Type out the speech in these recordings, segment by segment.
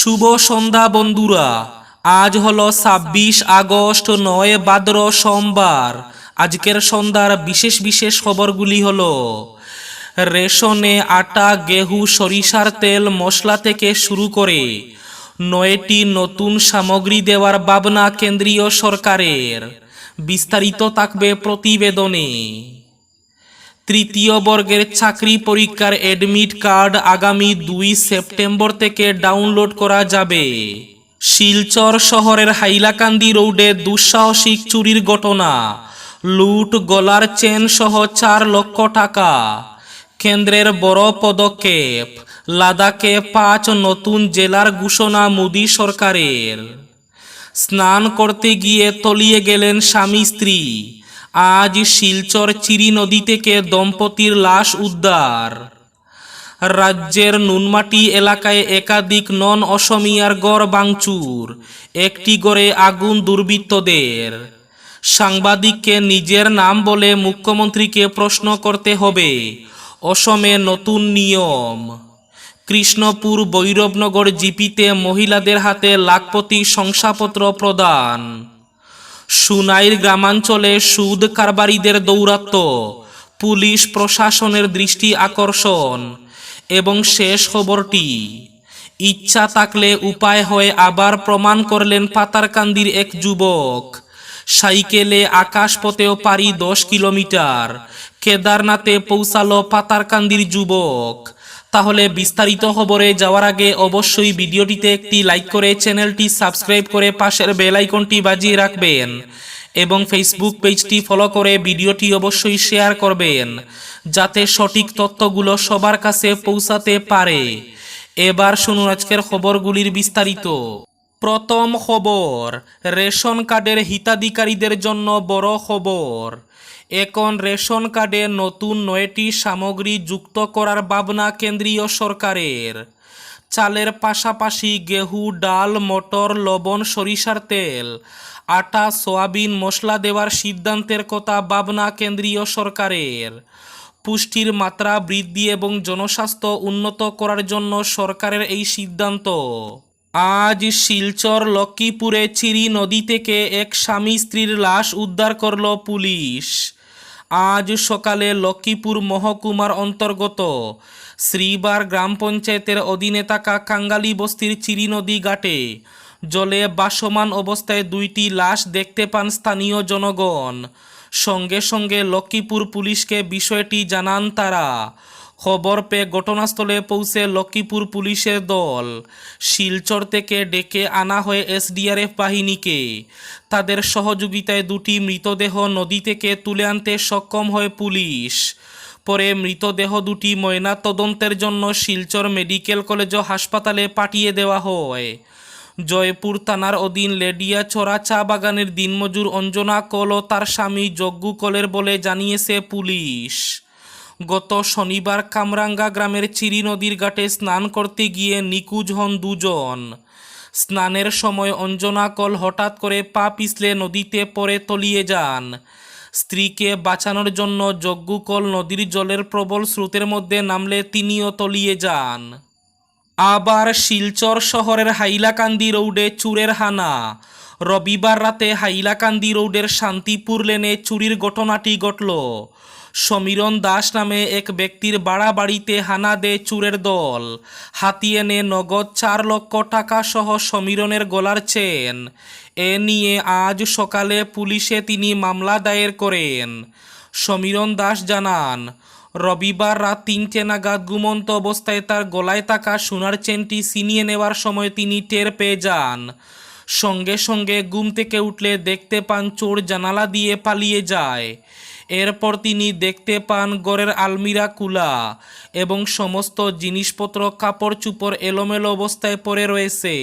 শুভ সন্ধ্যা বন্ধুরা। আজ হলো ছাব্বিশ আগস্ট, নয় ভাদ্র সোমবার। আজকের সন্ধ্যার বিশেষ বিশেষ খবরগুলি হলো, রেশনে আটা, গেহু, সরিষার তেল, মশলা থেকে শুরু করে নয়টি নতুন সামগ্রী দেওয়ার ভাবনা কেন্দ্রীয় সরকারের। বিস্তারিত থাকবে প্রতিবেদনে। তৃতীয় বর্গের চাকরি পরীক্ষার অ্যাডমিট কার্ড আগামী দুই সেপ্টেম্বর থেকে ডাউনলোড করা যাবে। শিলচর শহরের হাইলাকান্দি রোডে দুঃসাহসিক চুরির ঘটনা। লুট, গলার চেন সহ চার লক্ষ টাকা। কেন্দ্রের বড় পদক্ষেপ, লাদাখে পাঁচ নতুন জেলার ঘোষণা মোদী সরকারের। স্নান করতে গিয়ে তলিয়ে গেলেন স্বামী স্ত্রী আজ শিলচর চিরি নদী থেকে দম্পতির লাশ উদ্ধার। রাজ্যের নুনমাটি এলাকায় একাধিক নন অসমিয়ার গড় বাংচুর একটি গড়ে আগুন দুর্বৃত্তদের। সাংবাদিককে নিজের নাম বলে মুখ্যমন্ত্রীকে প্রশ্ন করতে হবে, অসমে নতুন নিয়ম। কৃষ্ণপুর বৈরবনগর জিপিতে মহিলাদের হাতে লাখপতি শংসাপত্র প্রদান। সুনাইর গ্রামাঞ্চলে সুদ কারবারিদের দৌরাত্ম, পুলিশ প্রশাসনের দৃষ্টি আকর্ষণ, এবং শেষ খবরটি, ইচ্ছা থাকলে উপায় হয়ে আবার প্রমাণ করলেন পাতারকান্দির এক যুবক। সাইকেলে আকাশপথেও পারি দশ কিলোমিটার, কেদারনাথে পৌঁছালো পাতারকান্দির যুবক। তাহলে বিস্তারিত খবরে যাওয়ার আগে অবশ্যই ভিডিওটিতে একটি লাইক করে চ্যানেলটি সাবস্ক্রাইব করে পাশের বেল আইকনটি বাজিয়ে রাখবেন এবং ফেসবুক পেজটি ফলো করে ভিডিওটি অবশ্যই শেয়ার করবেন, যাতে সঠিক তথ্যগুলো সবার কাছে পৌঁছাতে পারে। এবার শুনুন আজকের খবরগুলির বিস্তারিত। প্রথম খবর, রেশন কার্ডের হিতাধিকারীদের জন্য বড় খবর। এখন রেশন কার্ডে নতুন নয়টি সামগ্রী যুক্ত করার ভাবনা কেন্দ্রীয় সরকারের। চালের পাশাপাশি গেহু, ডাল, মটর, লবণ, সরিষার তেল, আটা, সোয়াবিন মশলা দেওয়ার সিদ্ধান্তের কথা ভাবনা কেন্দ্রীয় সরকারের। পুষ্টির মাত্রা বৃদ্ধি এবং জনস্বাস্থ্য উন্নত করার জন্য সরকারের এই সিদ্ধান্ত। আজ শিলচর, লক্ষ্মীপুরে চিরি নদী থেকে এক স্বামী স্ত্রীর লাশ উদ্ধার করল পুলিশ। আজ সকালে লক্ষ্মীপুর মহকুমার অন্তর্গত শ্রীবার গ্রাম পঞ্চায়েতের অধীনে থাকা কাঙ্গালি বস্তির চিরি নদী ঘাটে জলে বাসমান অবস্থায় দুইটি লাশ দেখতে পান স্থানীয় জনগণ। সঙ্গে সঙ্গে লক্ষ্মীপুর পুলিশকে বিষয়টি জানান তারা। খবর পেয়ে ঘটনাস্থলে পৌঁছে লক্ষ্মীপুর পুলিশের দল। শিলচর থেকে ডেকে আনা হয় এসডিআরএফ বাহিনীকে। তাদের সহযোগিতায় দুটি মৃতদেহ নদী থেকে তুলে আনতে সক্ষম হয় পুলিশ। পরে মৃতদেহ দুটি ময়না তদন্তের জন্য শিলচর মেডিকেল কলেজ হাসপাতালে পাঠিয়ে দেওয়া হয়। জয়পুর থানার অধীন লেডিয়া ছড়া চা বাগানের দিনমজুর অঞ্জনা কল ও তার স্বামী যজ্ঞু কলের বলে জানিয়েছে পুলিশ। গত শনিবার কামরাঙ্গা গ্রামের চিরি নদীর ঘাটে স্নান করতে গিয়ে নিকুজ হন দুজন। স্নানের সময় অঞ্জনা কল হঠাৎ করে পা পিছলে নদীতে পড়ে তলিয়ে যান। স্ত্রীকে বাঁচানোর জন্য যজ্ঞকল নদীর জলের প্রবল স্রোতের মধ্যে নামলে তিনিও তলিয়ে যান। আবার শিলচর শহরের হাইলাকান্দি রোডে চুরের হানা। রবিবার রাতে হাইলাকান্দি রোডের শান্তিপুর লেনে চুরির ঘটনাটি ঘটল। সমীরণ দাস নামে এক ব্যক্তির বাড়া বাড়িতে হানা দেয় চুরের দল। হাতিয়ে নে নগদ চার লক্ষ টাকা সহ সমীরণের গলার চেন। এ নিয়ে আজ সকালে পুলিশে তিনি মামলা দায়ের করেন। সমীরণ দাস জানান, রবিবার রাত তিনটে নাগাদ ঘুমন্ত অবস্থায় তার গলায় থাকা সোনার চেনটি ছিনিয়ে নেওয়ার সময় তিনি টের পেয়ে যান। সঙ্গে সঙ্গে ঘুম থেকে উঠলে দেখতে পান চোর জানালা দিয়ে পালিয়ে যায়। এরপর তিনি দেখতে পান গড়ের আলমিরা কুলা এবং সমস্ত জিনিসপত্র কাপড় চুপড় এলোমেলো অবস্থায় পড়ে রয়েছে।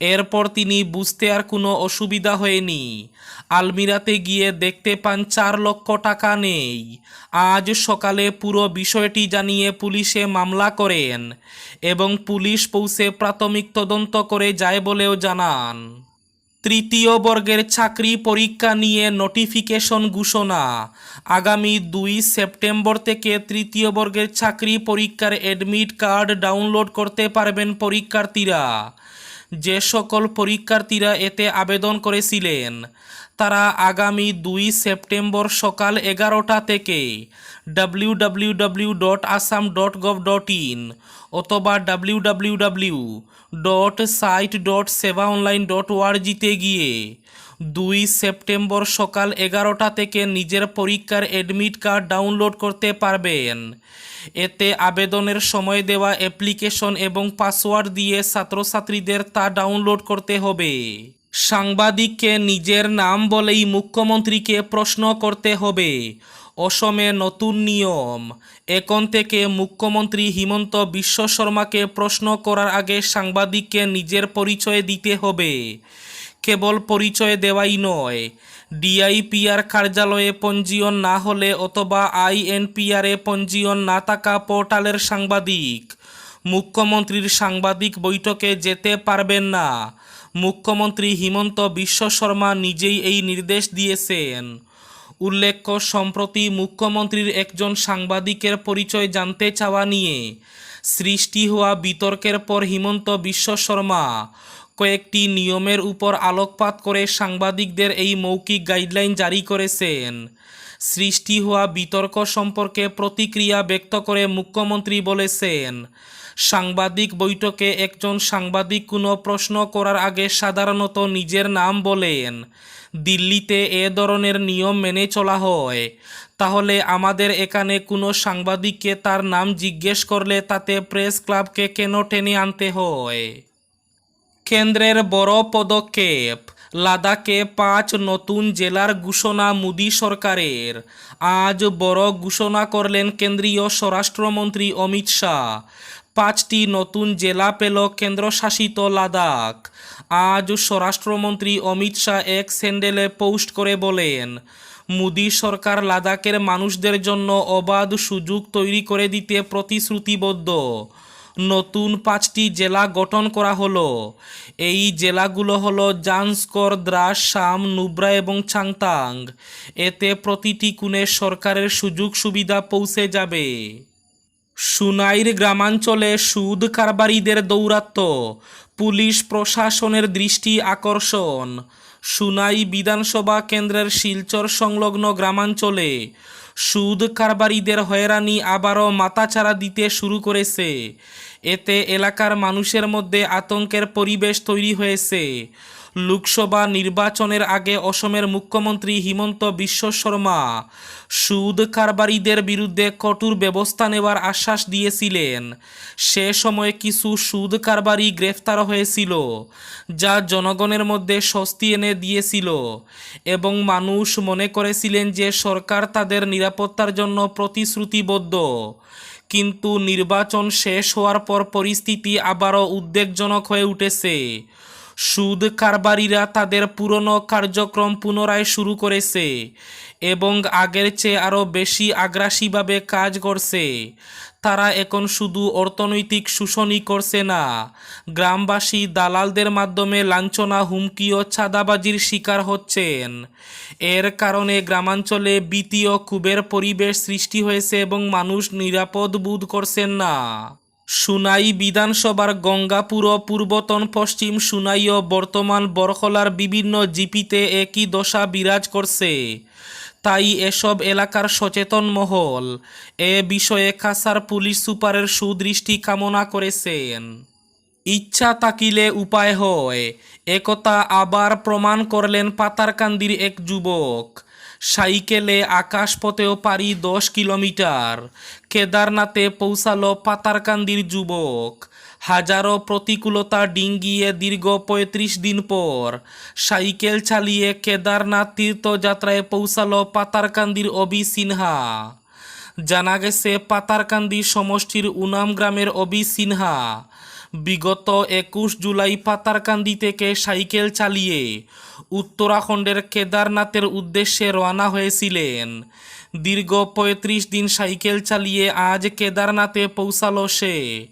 এরপর তিনি বুঝতে আর কোনো অসুবিধা হয়নি। আলমিরাতে গিয়ে দেখতে পান চার লক্ষ টাকা নেই। আজ সকালে পুরো বিষয়টি জানিয়ে পুলিশে মামলা করেন এবং পুলিশ পৌঁছে প্রাথমিক তদন্ত করে যায় বলেও জানান। তৃতীয় বর্গের চাকরি পরীক্ষা নিয়ে নোটিফিকেশন ঘোষণা। আগামী দুই সেপ্টেম্বর থেকে তৃতীয় বর্গের চাকরি পরীক্ষার অ্যাডমিট কার্ড ডাউনলোড করতে পারবেন পরীক্ষার্থীরা। যে সকল পরীক্ষার্থীরা এতে আবেদন করেছিলেন, তারা আগামী দুই সেপ্টেম্বর সকাল এগারোটা থেকে W W W dot Assam dot gov dot in অথবা W W W dot site dot Seba online dot ওআরজিতে গিয়ে দুই সেপ্টেম্বর সকাল এগারোটা থেকে নিজের পরীক্ষার অ্যাডমিট কার্ড ডাউনলোড করতে পারবেন। এতে আবেদনের সময় দেওয়া অ্যাপ্লিকেশন এবং পাসওয়ার্ড দিয়ে ছাত্রছাত্রীদের তা ডাউনলোড করতে হবে। সাংবাদিককে নিজের নাম বলেই মুখ্যমন্ত্রীকে প্রশ্ন করতে হবে। অসমে নতুন নিয়ম। এখন থেকে মুখ্যমন্ত্রী হিমন্ত বিশ্ব শর্মাকে প্রশ্ন করার আগে সাংবাদিককে নিজের পরিচয় দিতে হবে। কেবল পরিচয় দেওয়াই নয়, ডিআইপিআর কার্যালয়ে পঞ্জীয়ন না হলে অথবা আইএনপিআরে পঞ্জীয়ন না থাকা পোর্টালের সাংবাদিক। মুখ্যমন্ত্রীর সাংবাদিক বৈঠকে যেতে পারবেন না। মুখ্যমন্ত্রী হিমন্ত বিশ্ব শর্মা নিজেই এই নির্দেশ দিয়েছেন। উল্লেখ্য, সম্প্রতি মুখ্যমন্ত্রীর একজন সাংবাদিকের পরিচয় জানতে চাওয়া নিয়ে সৃষ্টি হওয়া বিতর্কের পর হিমন্ত বিশ্ব শর্মা কয়েকটি নিয়মের উপর আলোকপাত করে সাংবাদিকদের এই মৌখিক গাইডলাইন জারি করেছেন। সৃষ্টি হওয়া বিতর্ক সম্পর্কে প্রতিক্রিয়া ব্যক্ত করে মুখ্যমন্ত্রী বলেছেন সাংবাদিক বৈঠকে একজন সাংবাদিক কোনো প্রশ্ন করার আগে সাধারণত নিজের নাম বলেন। দিল্লিতে এ ধরনের নিয়ম মেনে চলা হয়। তাহলে আমাদের এখানে কোনো সাংবাদিককে তার নাম জিজ্ঞেস করলে তাতে প্রেস ক্লাবকে কেন টেনে আনতে হয়? কেন্দ্রের বড় পদক্ষেপ, লাদাখে পাঁচ নতুন জেলার ঘোষণা মোদী সরকারের। আজ বড় ঘোষণা করলেন কেন্দ্রীয় স্বরাষ্ট্রমন্ত্রী অমিত শাহ। পাঁচটি নতুন জেলা পেল কেন্দ্রশাসিত লাদাখ। আজ স্বরাষ্ট্রমন্ত্রী অমিত শাহ এক স্যান্ডেলে পোস্ট করে বলেন, মোদী সরকার লাদাখের মানুষদের জন্য অবাধ সুযোগ তৈরি করে দিতে প্রতিশ্রুতিবদ্ধ। নতুন পাঁচটি জেলা গঠন করা হলো। এই জেলাগুলো হলো জাংস্কর দ্রাস, শাম, নুব্রা এবং চাংতাং। এতে প্রতিটি কোণে সরকারের সুযোগ সুবিধা পৌঁছে যাবে। সুনাইর গ্রামাঞ্চলে সুদ কারবারিদের দৌরাত্ম্য পুলিশ প্রশাসনের দৃষ্টি আকর্ষণ। সুনাই বিধানসভা কেন্দ্রের শিলচর সংলগ্ন গ্রামাঞ্চলে সুদ কারবারিদের হয়রানি আবারও মাথাচাড়া দিতে শুরু করেছে। এতে এলাকার মানুষের মধ্যে আতঙ্কের পরিবেশ তৈরি হয়েছে। লোকসভা নির্বাচনের আগে অসমের মুখ্যমন্ত্রী হিমন্ত বিশ্ব শর্মা সুদ কারবারিদের বিরুদ্ধে কঠোর ব্যবস্থা নেওয়ার আশ্বাস দিয়েছিলেন। সে সময় কিছু সুদ কারবারি গ্রেফতার হয়েছিল, যা জনগণের মধ্যে স্বস্তি এনে দিয়েছিল এবং মানুষ মনে করেছিলেন যে সরকার তাদের নিরাপত্তার জন্য প্রতিশ্রুতিবদ্ধ। কিন্তু নির্বাচন শেষ হওয়ার পর পরিস্থিতি আবারও উদ্বেগজনক হয়ে উঠেছে। সুদ কারবারিরা তাদের পুরনো কার্যক্রম পুনরায় শুরু করেছে এবং আগের চেয়ে আরও বেশি আগ্রাসীভাবে কাজ করছে। তারা এখন শুধু অর্থনৈতিক শোষণই করছে না, গ্রামবাসী দালালদের মাধ্যমে লাঞ্ছনা, হুমকি ও ছাদাবাজির শিকার হচ্ছেন। এর কারণে গ্রামাঞ্চলে দ্বিতীয় কুবের পরিবেশ সৃষ্টি হয়েছে এবং মানুষ নিরাপদ বোধ করছেন না। সুনাই বিধানসভার গঙ্গাপুর পূর্বতন পশ্চিম সুনাই ও বর্তমান বরখলার বিভিন্ন জিপিতে একই দশা বিরাজ করছে। তাই এসব এলাকার সচেতন মহল এ বিষয়ে কাসার পুলিশ সুপারের সুদৃষ্টি কামনা করেছেন। ইচ্ছা তাকিলে উপায় হয়। একথা আবার প্রমাণ করলেন পাতারকান্দির এক যুবক। সাইকেলে আকাশপথেও পারি দশ কিলোমিটার। কেদারনাথে পৌঁছালো পাতারকান্দির যুবক। হাজারো প্রতিকূলতা ডিঙ্গিয়ে দীর্ঘ পঁয়ত্রিশ দিন পর সাইকেল চালিয়ে কেদারনাথ তীর্থযাত্রায় পৌঁছালো পাতারকান্দির অবি সিনহা। জানা গেছে, পাতারকান্দি সমষ্টির উনাম গ্রামের অবি সিনহা বিগত একুশ জুলাই পাতারকান্দি থেকে সাইকেল চালিয়ে উত্তরাখণ্ডের কেদারনাথের উদ্দেশ্যে রওনা হয়েছিলেন। দীর্ঘ পঁয়ত্রিশ দিন সাইকেল চালিয়ে আজ কেদারনাথে পৌঁছালো সে।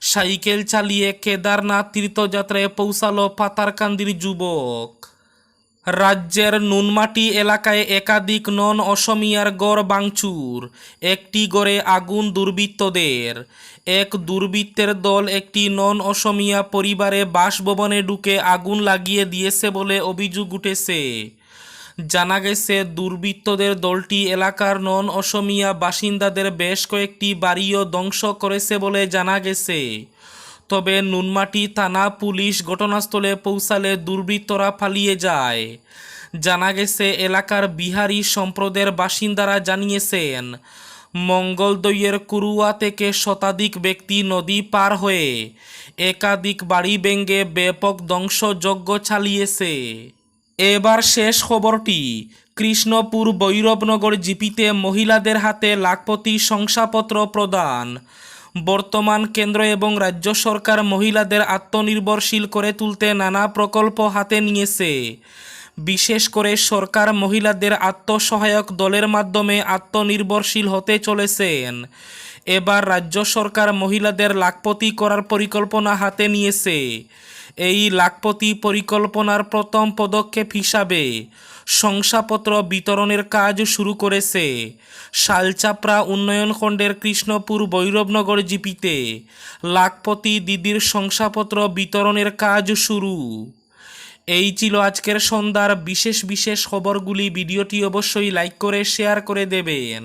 সাইকেল চালিয়ে কেদারনাথ তীর্থযাত্রায় পৌঁছালো পাতারকান্দির যুবক। রাজ্যের নুনমাটি এলাকায় একাধিক নন অসমিয়ার গড় বাংচুর একটি গড়ে আগুন দুর্বৃত্তদের। এক দুর্বৃত্তের দল একটি নন অসমিয়া পরিবারে বাসভবনে ঢুকে আগুন লাগিয়ে দিয়েছে বলে অভিযোগ উঠেছে। জানা গেছে, দুর্বৃত্তদের দলটি এলাকার নন অসমিয়া বাসিন্দাদের বেশ কয়েকটি বাড়িও ধ্বংস করেছে বলে জানা গেছে। তবে নুনমাটি থানা পুলিশ ঘটনাস্থলে পৌঁছালে দুর্বৃত্তরা পালিয়ে যায়। জানা গেছে, এলাকার বিহারি সম্প্রদায়ের বাসিন্দারা জানিয়েছেন, মঙ্গলদৈয়ের কুরুয়া থেকে শতাধিক ব্যক্তি নদী পার হয়ে একাধিক বাড়ি ভেঙে ব্যাপক ধ্বংসযজ্ঞ চালিয়েছে। এবার শেষ খবরটি, কৃষ্ণপুর বৈরবনগর জিপিতে মহিলাদের হাতে লাখপতি শংসাপত্র প্রদান বর্তমান কেন্দ্র এবং রাজ্য সরকার মহিলাদের আত্মনির্ভরশীল করে তুলতে নানা প্রকল্প হাতে নিয়েছে। বিশেষ করে সরকার মহিলাদের আত্মসহায়ক দলের মাধ্যমে আত্মনির্ভরশীল হতে চলেছেন। এবার রাজ্য সরকার মহিলাদের লাখপতি করার পরিকল্পনা হাতে নিয়েছে। এই লাখপতি পরিকল্পনার প্রথম পদক্ষেপ হিসাবে শংসাপত্র বিতরণের কাজ শুরু করেছে শালচাপড়া উন্নয়ন খণ্ডের কৃষ্ণপুর ভৈরবনগর জিপিতে। লাখপতি দিদির শংসাপত্র বিতরণের কাজ শুরু। এই ছিল আজকের সন্ধ্যার বিশেষ বিশেষ খবরগুলি। ভিডিওটি অবশ্যই লাইক করে, শেয়ার করে দেবেন।